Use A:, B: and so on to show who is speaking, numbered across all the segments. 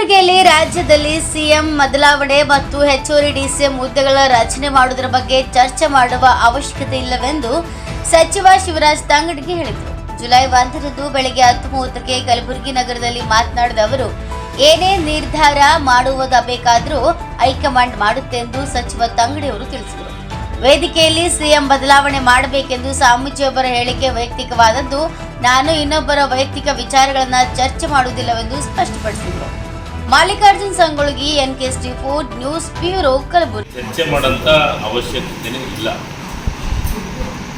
A: ಕಲಬುರಗಿಯಲ್ಲಿ ರಾಜ್ಯದಲ್ಲಿ ಸಿಎಂ ಬದಲಾವಣೆ ಮತ್ತು ಹೆಚ್ಚುವರಿ ಡಿಸಿಎಂ ಹುದ್ದೆಗಳ ರಚನೆ ಮಾಡುವುದರ ಬಗ್ಗೆ ಚರ್ಚೆ ಮಾಡುವ ಅವಶ್ಯಕತೆ ಇಲ್ಲವೆಂದು ಸಚಿವ ಶಿವರಾಜ್ ತಂಗಡಿಗೆ ಹೇಳಿದರು. ಜುಲೈ ಒಂದರಂದು ಬೆಳಗ್ಗೆ ಹತ್ತು ಮೂವತ್ತಕ್ಕೆ ಕಲಬುರಗಿ ನಗರದಲ್ಲಿ ಮಾತನಾಡಿದ ಅವರು, ಏನೇ ನಿರ್ಧಾರ ಮಾಡುವುದಬೇಕಾದರೂ ಹೈಕಮಾಂಡ್ ಮಾಡುತ್ತೆ ಎಂದು ಸಚಿವ ತಂಗಡಿ ಅವರು ತಿಳಿಸಿದರು. ವೇದಿಕೆಯಲ್ಲಿ ಸಿಎಂ ಬದಲಾವಣೆ ಮಾಡಬೇಕೆಂದು ಸ್ವಾಮೀಜಿಯೊಬ್ಬರ ಹೇಳಿಕೆ ವೈಯಕ್ತಿಕವಾದದ್ದು, ನಾನು ಇನ್ನೊಬ್ಬರ ವೈಯಕ್ತಿಕ ವಿಚಾರಗಳನ್ನು ಚರ್ಚೆ ಮಾಡುವುದಿಲ್ಲವೆಂದು ಸ್ಪಷ್ಟಪಡಿಸಿದರು. Mallikarjun N K T food news bureau, Kalaburagi.
B: ಚರ್ಚೆ ಮಾಡೋಂಥ ಅವಶ್ಯಕತೆನೇ ಇಲ್ಲ.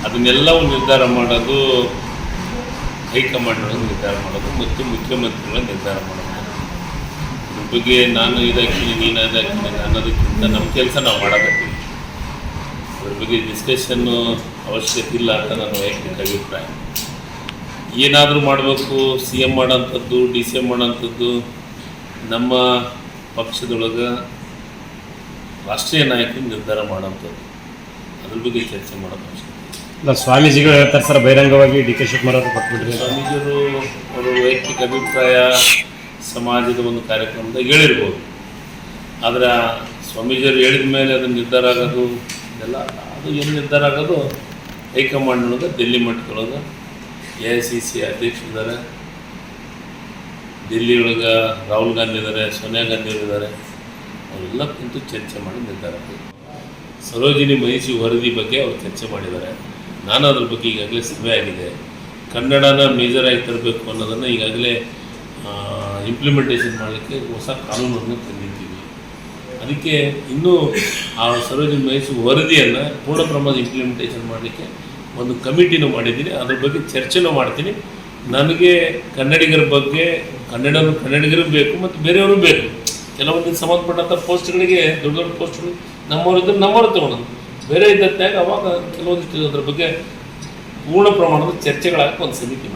B: ಅದನ್ನೆಲ್ಲವೂ ನಿರ್ಧಾರ ಮಾಡೋದು ಹೈಕಮಾಂಡ್ ನಿರ್ಧಾರ ಮಾಡೋದು ಮತ್ತು ಮುಖ್ಯಮಂತ್ರಿಗಳ ನಿರ್ಧಾರ ಮಾಡೋದು. ಬಗ್ಗೆ ನಾನು ಇದಾಗ್ತೀನಿ, ನೀನು ಇದಾಗ್ತೀನಿ ಅನ್ನೋದಕ್ಕಿಂತ ನಮ್ಮ ಕೆಲಸ ನಾವು ಮಾಡಬೇಕು. ಅದ್ರ ಬಗ್ಗೆ ಡಿಸ್ಕಷನ್ನು ಅವಶ್ಯಕತೆ ಇಲ್ಲ ಅಂತ ನನ್ನ ವೈಯಕ್ತಿಕ ಅಭಿಪ್ರಾಯ. ಏನಾದರೂ ಮಾಡಬೇಕು, ಸಿ ಎಂ ಮಾಡೋಂಥದ್ದು, ಡಿ ಸಿ ಎಂ ಮಾಡೋಂಥದ್ದು ನಮ್ಮ ಪಕ್ಷದೊಳಗೆ ರಾಷ್ಟ್ರೀಯ ನಾಯಕರು ನಿರ್ಧಾರ ಮಾಡೋಂಥದ್ದು ಅದ್ರ ಬಗ್ಗೆ ಚರ್ಚೆ ಮಾಡೋದು
C: ಇಲ್ಲ. ಸ್ವಾಮೀಜಿಗಳು ಹೇಳ್ತಾರೆ ಸರ್ ಬಹಿರಂಗವಾಗಿ ಡಿ ಕೆ ಶಿವಕುಮಾರ್ ಅವರು ಕೊಟ್ಬಿಟ್ರಿ
B: ಸ್ವಾಮೀಜಿಯವರು ಅವರ ವೈಯಕ್ತಿಕ ಅಭಿಪ್ರಾಯ ಸಮಾಜದ ಒಂದು ಕಾರ್ಯಕ್ರಮದಾಗ ಹೇಳಿರ್ಬೋದು. ಆದರೆ ಸ್ವಾಮೀಜಿಯವರು ಹೇಳಿದ ಮೇಲೆ ಅದು ನಿರ್ಧಾರ ಆಗೋದು ಇದೆಲ್ಲ ಅದು ಏನು ನಿರ್ಧಾರ ಆಗೋದು ಹೈಕಮಾಂಡ್ ಒಳಗೆ ದಿಲ್ಲಿ ಮಟ್ಟದೊಳಗೆ ಎ ಐ ಸಿ ಸಿ ಅಧ್ಯಕ್ಷರಿದ್ದಾರೆ. ದಿಲ್ಲಿ ಒಳಗೆ ರಾಹುಲ್ ಗಾಂಧಿ ಇದ್ದಾರೆ ಸೋನಿಯಾ ಗಾಂಧಿ ಇದ್ದಾರೆ ಅವರೆಲ್ಲ ಚರ್ಚೆ ಮಾಡಿ ನಿರ್ಧಾರ ಸರೋಜಿನಿ ಮಹಿಷಿ ವರದಿ ಬಗ್ಗೆ ಅವರು ಚರ್ಚೆ ಮಾಡಿದ್ದಾರೆ. ನಾನು ಅದ್ರ ಬಗ್ಗೆ ಈಗಾಗಲೇ ಸಭೆ ಆಗಿದೆ. ಕನ್ನಡನ ಆಗಿ ತರಬೇಕು ಅನ್ನೋದನ್ನು ಈಗಾಗಲೇ ಇಂಪ್ಲಿಮೆಂಟೇಷನ್ ಮಾಡಲಿಕ್ಕೆ ಹೊಸ ಕಾನೂನನ್ನು ತಂದಿದ್ದೀವಿ. ಅದಕ್ಕೆ ಇನ್ನೂ ಆ ಸರೋಜಿನಿ ಮಹಿಷಿ ವರದಿಯನ್ನು ಪೂರ್ಣ ಪ್ರಮಾಣದ ಇಂಪ್ಲಿಮೆಂಟೇಷನ್ ಮಾಡಲಿಕ್ಕೆ ಒಂದು ಕಮಿಟಿನೂ ಮಾಡಿದ್ದೀನಿ. ಅದ್ರ ಬಗ್ಗೆ ಚರ್ಚೆನೂ ಮಾಡ್ತೀನಿ. ನನಗೆ ಕನ್ನಡಿಗರ ಬಗ್ಗೆ ಕನ್ನಡನು ಕನ್ನಡಿಗರು ಬೇಕು ಮತ್ತು ಬೇರೆಯವರು ಬೇಕು. ಕೆಲವೊಂದಿಗೆ ಸಂಬಂಧಪಟ್ಟಂಥ ಪೋಸ್ಟ್ಗಳಿಗೆ, ದೊಡ್ಡ ದೊಡ್ಡ ಪೋಸ್ಟ್ಗಳು ನಮ್ಮವ್ರು ನಮ್ಮವರು ತೊಗೊಳೋದು ಬೇರೆ ಇದ್ದಾಗ ಅವಾಗ ಕೆಲವೊಂದಿಷ್ಟು ಅದ್ರ ಬಗ್ಗೆ ಪೂರ್ಣ ಪ್ರಮಾಣದ ಚರ್ಚೆಗಳಾಗಿ ಒಂದು ಸಮಿತಿ ಮಾಡಿ